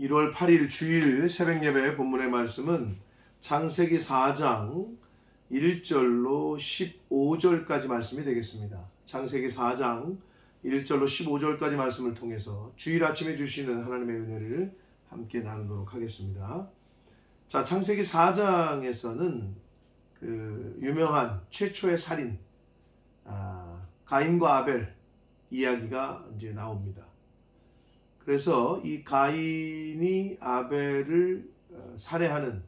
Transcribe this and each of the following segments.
1월 8일 주일 새벽 예배 본문의 말씀은 창세기 4장 1절로 15절까지 말씀이 되겠습니다. 창세기 4장 1절로 15절까지 말씀을 통해서 주일 아침에 주시는 하나님의 은혜를 함께 나누도록 하겠습니다. 자, 창세기 4장에서는 그 유명한 최초의 살인 아, 가인과 아벨 이야기가 이제 나옵니다. 그래서 이 가인이 아벨을 어, 살해하는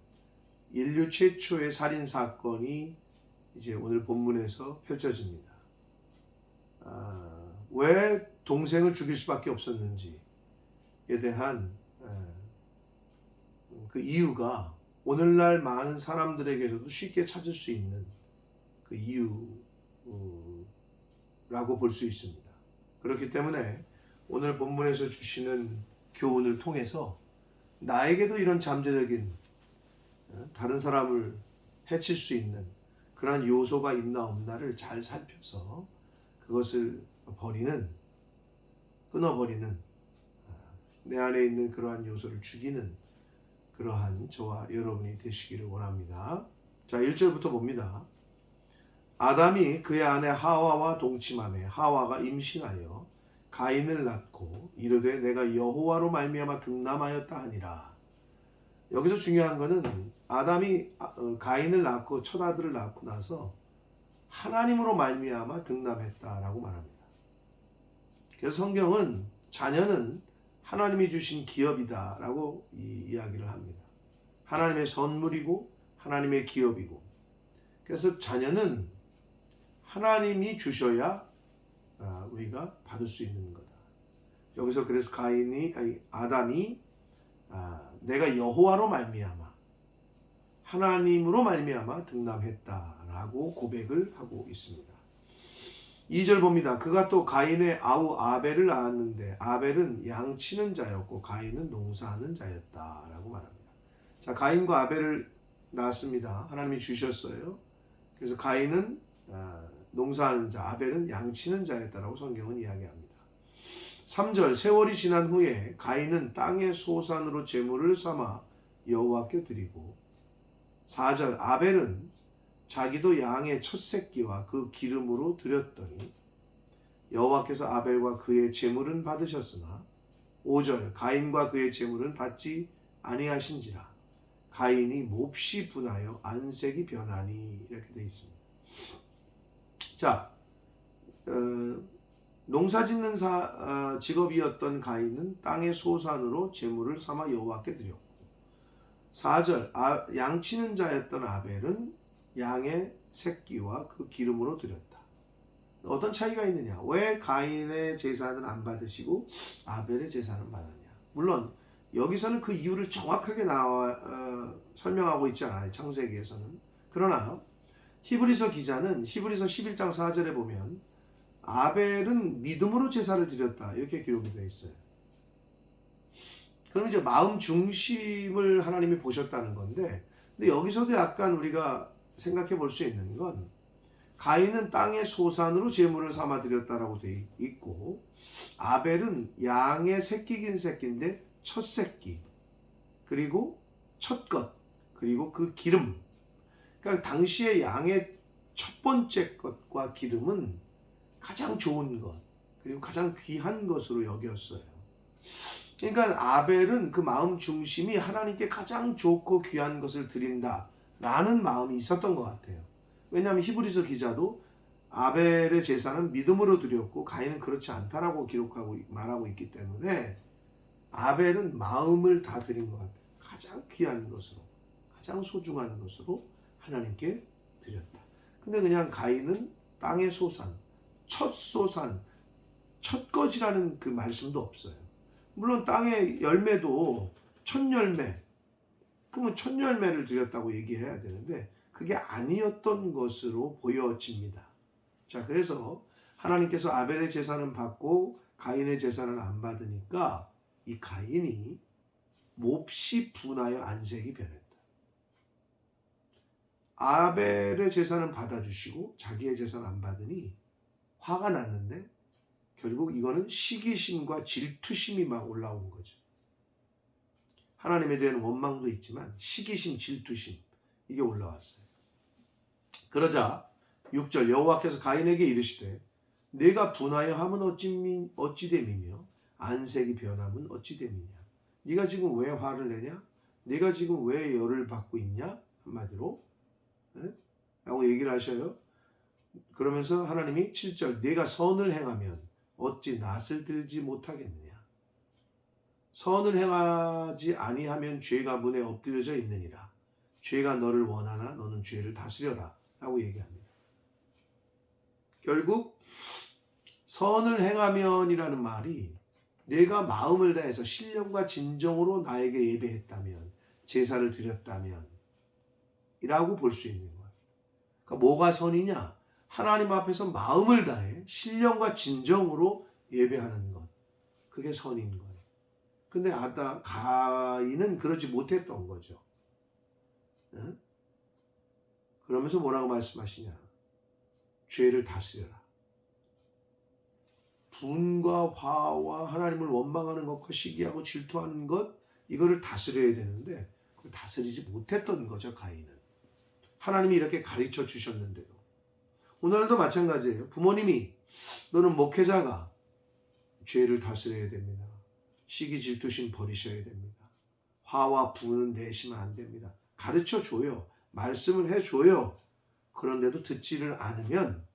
인류 최초의 살인 사건이 이제 오늘 본문에서 펼쳐집니다. 아, 왜 동생을 죽일 수밖에 없었는지에 대한 에, 그 이유가 오늘날 많은 사람들에게서도 쉽게 찾을 수 있는 그 이유라고 볼 수 있습니다. 그렇기 때문에 오늘 본문에서 주시는 교훈을 통해서 나에게도 이런 잠재적인 어, 다른 사람을 해칠 수 있는 그러한 요소가 있나 없나를 잘 살펴서 그것을 버리는 끊어버리는 어, 내 안에 있는 그러한 요소를 죽이는 그러한 저와 여러분이 되시기를 원합니다. 자, 1절부터 봅니다. 아담이 그의 아내 하와와 동침하며 하와가 임신하여 가인을 낳고 이르되 내가 여호와로 말미암아 등남하였다 하니라. 여기서 중요한 거는 아담이 아- 어, 가인을 낳고 첫 아들을 낳고 나서 하나님으로 말미암아 등남했다라고 말합니다. 그래서 성경은 자녀는 하나님이 주신 기업이다라고 이 이야기를 합니다. 하나님의 선물이고 하나님의 기업이고 그래서 자녀는 하나님이 주셔야 아, 우리가 받을 수 있는 거다. 여기서 그래서 가인이 아니 아담이 아, 내가 여호와로 말미암아 하나님으로 말미암아 등남했다라고 고백을 하고 있습니다. 2절 봅니다. 그가 또 가인의 아우 아벨을 낳았는데 아벨은 양치는 자였고 가인은 농사하는 자였다라고 말합니다. 자, 가인과 아벨을 낳았습니다. 하나님이 주셨어요. 그래서 가인은 아, 농사하는 자, 아벨은 양치는 자였다라고 성경은 이야기합니다. 3절 세월이 지난 후에 가인은 땅의 소산으로 제물을 삼아 여호와께 드리고 4절 아벨은 자기도 양의 첫 새끼와 그 기름으로 드렸더니 여호와께서 아벨과 그의 제물은 받으셨으나 5절 가인과 그의 제물은 받지 아니하신지라 가인이 몹시 분하여 안색이 변하니 이렇게 되어 있습니다. 자, 어, 농사짓는 사, 어, 직업이었던 가인은 땅의 소산으로 제물을 삼아 여호와께 드렸고 4절 아, 양치는 자였던 아벨은 양의 새끼와 그 기름으로 드렸다. 어떤 차이가 있느냐? 왜 가인의 제사는 안 받으시고 아벨의 제사는 받았냐? 물론 여기서는 그 이유를 정확하게 나와 어, 설명하고 있지 않아요. 창세기에서는. 그러나 히브리서 기자는 히브리서 11장 4절에 보면 아벨은 믿음으로 제사를 드렸다 이렇게 기록이 되어 있어요. 그럼 이제 마음 중심을 하나님이 보셨다는 건데, 근데 여기서도 약간 우리가 생각해 볼 수 있는 건 가인은 땅의 소산으로 제물을 삼아 드렸다라고 돼 있고 아벨은 양의 새끼긴 새끼인데 첫 새끼 그리고 첫 것 그리고 그 기름 그러니까 당시에 양의 첫 번째 것과 기름은 가장 좋은 것 그리고 가장 귀한 것으로 여겼어요. 그러니까 아벨은 그 마음 중심이 하나님께 가장 좋고 귀한 것을 드린다 라는 마음이 있었던 것 같아요. 왜냐하면 히브리서 기자도 아벨의 제사는 믿음으로 드렸고 가인은 그렇지 않다라고 기록하고 말하고 있기 때문에 아벨은 마음을 다 드린 것 같아요. 가장 귀한 것으로, 가장 소중한 것으로 하나님께 드렸다. 근데 그냥 가인은 땅의 소산, 첫 소산, 첫 것이라는 그 말씀도 없어요. 물론 땅의 열매도 첫 열매, 그러면 첫 열매를 드렸다고 얘기해야 되는데 그게 아니었던 것으로 보여집니다. 자, 그래서 하나님께서 아벨의 제사는 받고 가인의 제사는 안 받으니까 이 가인이 몹시 분하여 안색이 변했다. 아벨의 제사는 받아주시고 자기의 제사는 안 받으니 화가 났는데 결국 이거는 시기심과 질투심이 막 올라온 거죠. 하나님에 대한 원망도 있지만 시기심, 질투심 이게 올라왔어요. 그러자 6절 여호와께서 가인에게 이르시되 내가 분하여 함은 어찌 어찌 됨이며 안색이 변함은 어찌 됨이냐 네가 지금 왜 화를 내냐 네가 지금 왜 열을 받고 있냐 한마디로 예? 라고 얘기를 하셔요. 그러면서 하나님이 7절 내가 선을 행하면 어찌 낯을 들지 못하겠느냐 선을 행하지 아니하면 죄가 문에 엎드려져 있느니라 죄가 너를 원하나 너는 죄를 다스려라 라고 얘기합니다. 결국 선을 행하면이라는 말이 내가 마음을 다해서 신령과 진정으로 나에게 예배했다면 제사를 드렸다면 이라고 볼 수 있는 거예요. 그러니까 뭐가 선이냐? 하나님 앞에서 마음을 다해 신령과 진정으로 예배하는 것. 그게 선인 거예요. 근데 아다 가인은 그러지 못했던 거죠. 응? 그러면서 뭐라고 말씀하시냐? 죄를 다스려라. 분과 화와 하나님을 원망하는 것과 시기하고 질투하는 것 이거를 다스려야 되는데 다스리지 못했던 거죠 가인은 하나님이 이렇게 가르쳐 주셨는데도 오늘도 마찬가지예요. 부모님이 너는 목회자가 죄를 다스려야 됩니다. 시기 질투심 버리셔야 됩니다. 화와 분은 내시면 안 됩니다. 가르쳐 줘요. 말씀을 해 줘요. 그런데도 듣지를 않으면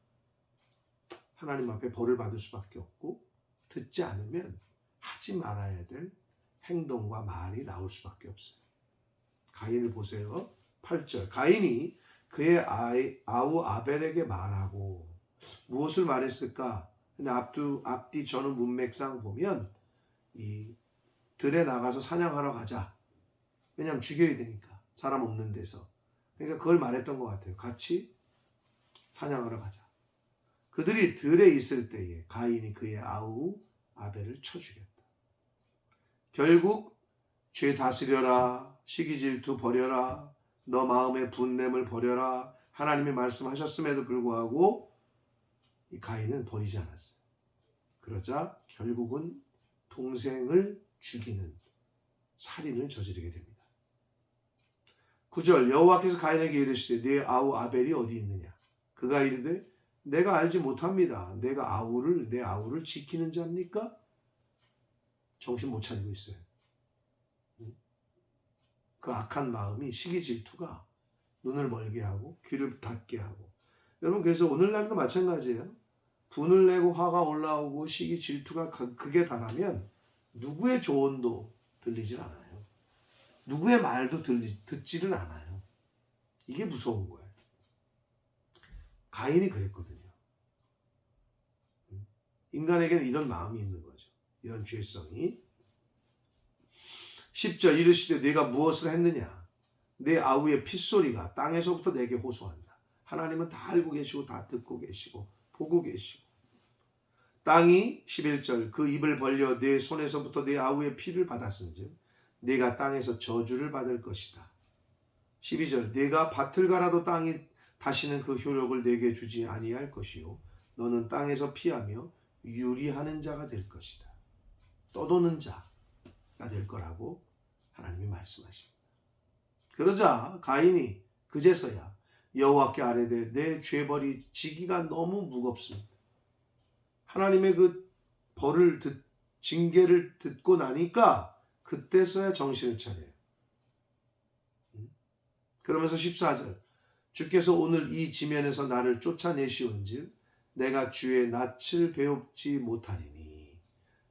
하나님 앞에 벌을 받을 수밖에 없고 듣지 않으면 하지 말아야 될 행동과 말이 나올 수밖에 없어요. 가인을 보세요. 8절. 가인이 그의 아이, 아우 아벨에게 말하고 무엇을 말했을까? 근데 앞두, 앞뒤 저는 문맥상 보면 이 들에 나가서 사냥하러 가자. 왜냐하면 죽여야 되니까. 사람 없는 데서. 그러니까 그걸 말했던 것 같아요. 같이 사냥하러 가자. 그들이 들에 있을 때에 가인이 그의 아우 아벨을 쳐 죽였다. 결국 죄 다스려라 시기 질투 버려라 너 마음의 분냄을 버려라 하나님이 말씀하셨음에도 불구하고 이 가인은 버리지 않았어요. 그러자 결국은 동생을 죽이는 살인을 저지르게 됩니다. 9절 여호와께서 가인에게 이르시되 네 아우 아벨이 어디 있느냐 그가 이르되 내가 알지 못합니다. 내가 아우를 내 아우를 지키는 자입니까? 정신 못 차리고 있어요. 그 악한 마음이 시기 질투가 눈을 멀게 하고 귀를 닫게 하고 여러분 그래서 오늘날도 마찬가지예요. 분을 내고 화가 올라오고 시기 질투가 극에 달하면 누구의 조언도 들리질 않아요. 누구의 말도 들리, 듣지를 않아요. 이게 무서운 거예요. 가인이 그랬거든요. 인간에게는 이런 마음이 있는 거죠. 이런 죄성이. 10절 이르시되 내가 무엇을 했느냐 내 아우의 핏소리가 땅에서부터 내게 호소한다. 하나님은 다 알고 계시고 다 듣고 계시고 보고 계시고 땅이 11절 그 입을 벌려 내 손에서부터 내 아우의 피를 받았은즉 내가 땅에서 저주를 받을 것이다. 12절 내가 밭을 갈아도 땅이 다시는 그 효력을 내게 주지 아니할 것이요 너는 땅에서 피하며 유리하는 자가 될 것이다. 떠도는 자가 될 거라고 하나님이 말씀하십니다. 그러자 가인이 그제서야 여호와께 아뢰되 내 죄벌이 지기가 너무 무겁습니다. 하나님의 그 벌을 듣, 징계를 듣고 나니까 그때서야 정신을 차려요. 음? 그러면서 14절 주께서 오늘 이 지면에서 나를 쫓아내시온즉 내가 주의 낯을 배웁지 못하리니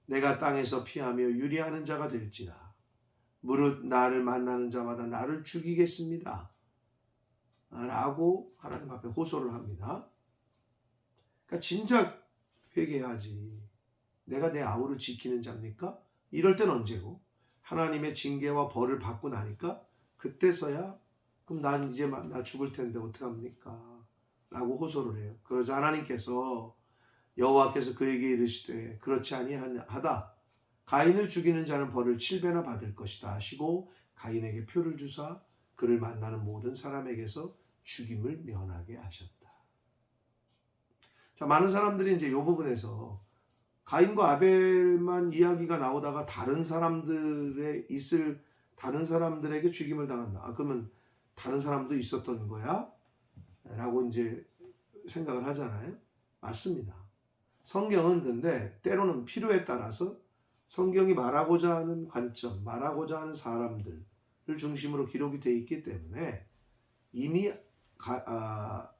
내가 땅에서 피하며 유리하는 자가 될지라 무릇 나를 만나는 자마다 나를 죽이겠습니다. 라고 하나님 앞에 호소를 합니다. 그러니까 진작 회개하지. 내가 내 아우를 지키는 자입니까? 이럴 땐 언제고? 하나님의 징계와 벌을 받고 나니까 그때서야 그럼 난 이제 나 죽을 텐데 어떡합니까? 라고 호소를 해요. 그러자 하나님께서 여호와께서 그에게 이르시되 그렇지 아니하다. 가인을 죽이는 자는 벌을 7배나 받을 것이다 하시고 가인에게 표를 주사 그를 만나는 모든 사람에게서 죽임을 면하게 하셨다. 자, 많은 사람들이 이제 이 부분에서 가인과 아벨만 이야기가 나오다가 다른 사람들의 있을 다른 사람들에게 죽임을 당한다. 아, 그러면 다른 사람도 있었던 거야? 라고 이제 생각을 하잖아요. 맞습니다. 성경은 근데 때로는 필요에 따라서 성경이 말하고자 하는 관점, 말하고자 하는 사람들을 중심으로 기록이 되어 있기 때문에 이미 가, 아,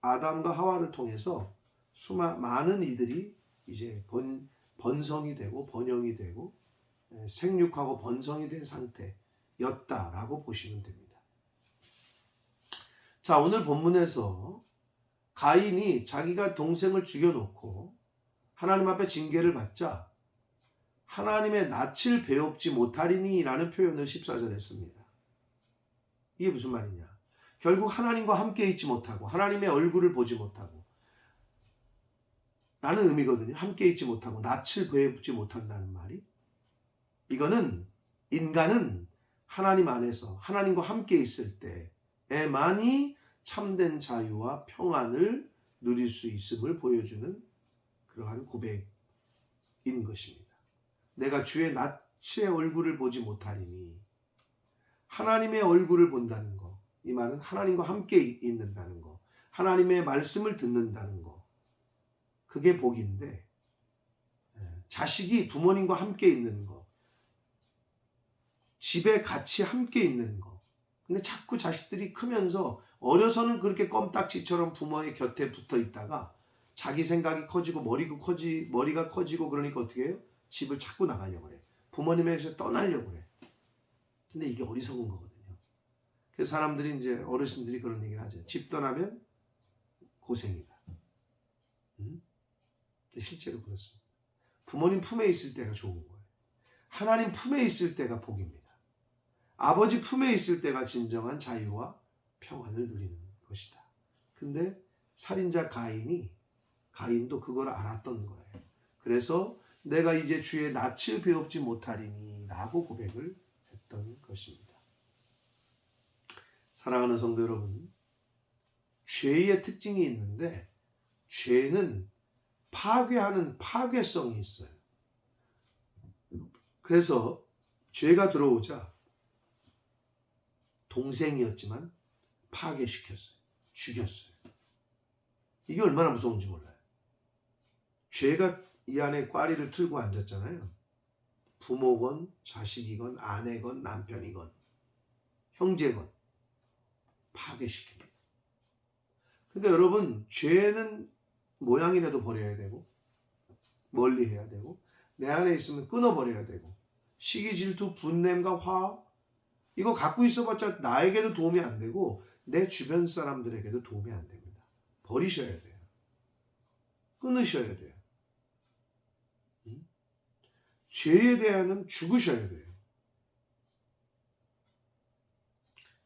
아담과 하와를 통해서 수마, 많은 이들이 이제 번, 번성이 되고 번영이 되고 에, 생육하고 번성이 된 상태였다라고 보시면 됩니다. 자, 오늘 본문에서 가인이 자기가 동생을 죽여놓고 하나님 앞에 징계를 받자 하나님의 낯을 배웁지 못하리니라는 표현을 14절에 했습니다. 이게 무슨 말이냐? 결국 하나님과 함께 있지 못하고 하나님의 얼굴을 보지 못하고 라는 의미거든요. 함께 있지 못하고 낯을 배우지 못한다는 말이 이거는 인간은 하나님 안에서 하나님과 함께 있을 때에만이 참된 자유와 평안을 누릴 수 있음을 보여주는 그러한 고백인 것입니다. 내가 주의 낯의 얼굴을 보지 못하리니 하나님의 얼굴을 본다는 것. 이 말은 하나님과 함께 있는다는 것. 하나님의 말씀을 듣는다는 것. 그게 복인데 예, 자식이 부모님과 함께 있는 것. 집에 같이 함께 있는 것. 근데 자꾸 자식들이 크면서 어려서는 그렇게 껌딱지처럼 부모의 곁에 붙어 있다가 자기 생각이 커지고 머리가 커지 머리가 커지고 그러니까 어떻게 해요? 집을 자꾸 나가려고 그래. 부모님에게서 떠나려고 그래. 근데 이게 어리석은 거거든요. 그래서 사람들이 이제 어르신들이 그런 얘기를 하죠. 집 떠나면 고생이다. 음? 실제로 그렇습니다. 부모님 품에 있을 때가 좋은 거예요. 하나님 품에 있을 때가 복입니다. 아버지 품에 있을 때가 진정한 자유와 평안을 누리는 것이다. 근데 살인자 가인이 가인도 그걸 알았던 거예요. 그래서 내가 이제 주의 낯을 배웁지 못하리니 라고 고백을 했던 것입니다. 사랑하는 성도 여러분, 죄의 특징이 있는데 죄는 파괴하는 파괴성이 있어요. 그래서 죄가 들어오자 동생이었지만 파괴시켰어요. 죽였어요. 이게 얼마나 무서운지 몰라요. 죄가 이 안에 꽈리를 틀고 앉았잖아요. 부모건 자식이건 아내건 남편이건 형제건 파괴시킵니다. 그러니까 여러분 죄는 모양이라도 버려야 되고 멀리 해야 되고 내 안에 있으면 끊어버려야 되고 시기 질투 분냄과 화 이거 갖고 있어봤자 나에게도 도움이 안 되고 내 주변 사람들에게도 도움이 안 됩니다. 버리셔야 돼요. 끊으셔야 돼요. 음? 죄에 대한은 죽으셔야 돼요.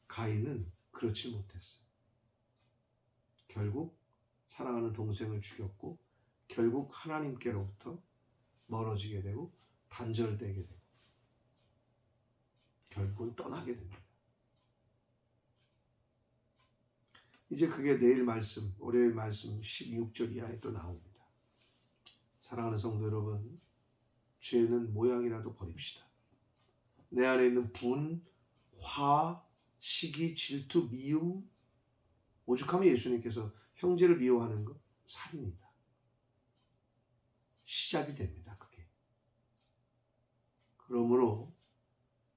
가인은 그렇지 못했어요. 결국 사랑하는 동생을 죽였고 결국 하나님께로부터 멀어지게 되고 단절되게 되고 결국은 떠나게 됩니다. 이제 그게 내일 말씀, 월요일 말씀 16절 이하에 또 나옵니다. 사랑하는 성도 여러분, 죄는 모양이라도 버립시다. 내 안에 있는 분, 화, 시기, 질투, 미움, 오죽하면 예수님께서 형제를 미워하는 것 살인이다. 시작이 됩니다. 그게. 그러므로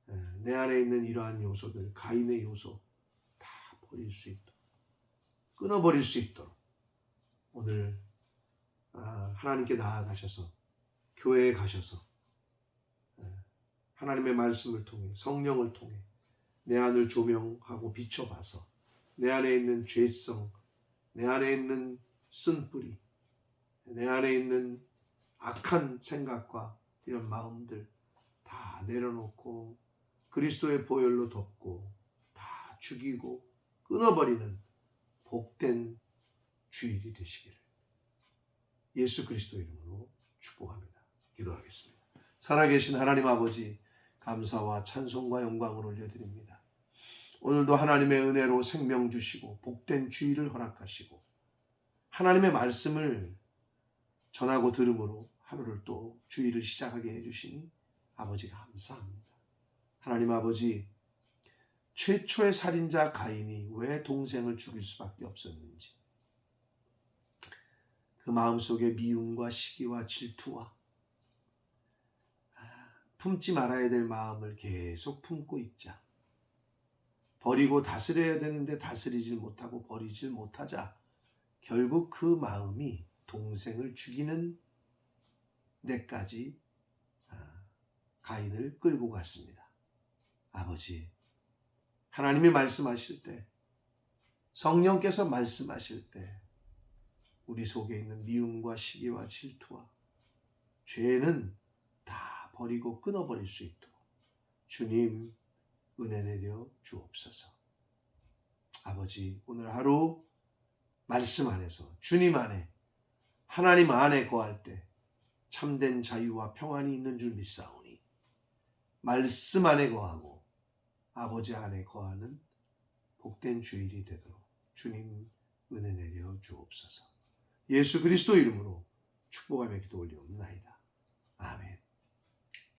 예, 내 안에 있는 이러한 요소들, 가인의 요소 다 버릴 수 있도록 끊어버릴 수 있도록 오늘 아, 하나님께 나아가셔서 교회에 가셔서 예, 하나님의 말씀을 통해 성령을 통해 내 안을 조명하고 비춰봐서 내 안에 있는 죄성, 내 안에 있는 쓴뿌리, 내 안에 있는 악한 생각과 이런 마음들 다 내려놓고 그리스도의 보혈로 덮고 다 죽이고 끊어버리는 복된 주일이 되시기를 예수 그리스도 이름으로 축복합니다. 기도하겠습니다. 살아계신 하나님 아버지 감사와 찬송과 영광을 올려드립니다. 오늘도 하나님의 은혜로 생명 주시고 복된 주일을 허락하시고 하나님의 말씀을 전하고 들음으로 하루를 또 주일을 시작하게 해주시니 아버지 감사합니다. 하나님 아버지, 최초의 살인자 가인이 왜 동생을 죽일 수밖에 없었는지, 그 마음속에 미움과 시기와 질투와 아, 품지 말아야 될 마음을 계속 품고 있자. 버리고 다스려야 되는데 다스리질 못하고 버리질 못하자. 결국 그 마음이 동생을 죽이는 데까지 아, 가인을 끌고 갔습니다. 아버지, 하나님이 말씀하실 때, 성령께서 말씀하실 때, 우리 속에 있는 미움과 시기와 질투와 죄는 다 버리고 끊어버릴 수 있도록 주님 은혜 내려 주옵소서. 아버지, 오늘 하루 말씀 안에서 주님 안에 하나님 안에 거할 때 참된 자유와 평안이 있는 줄 믿사오니 말씀 안에 거하고 아버지 안에 거하는 복된 주일이 되도록 주님 은혜 내려 주옵소서. 예수 그리스도 이름으로 축복하며 기도 올리옵나이다. 아멘.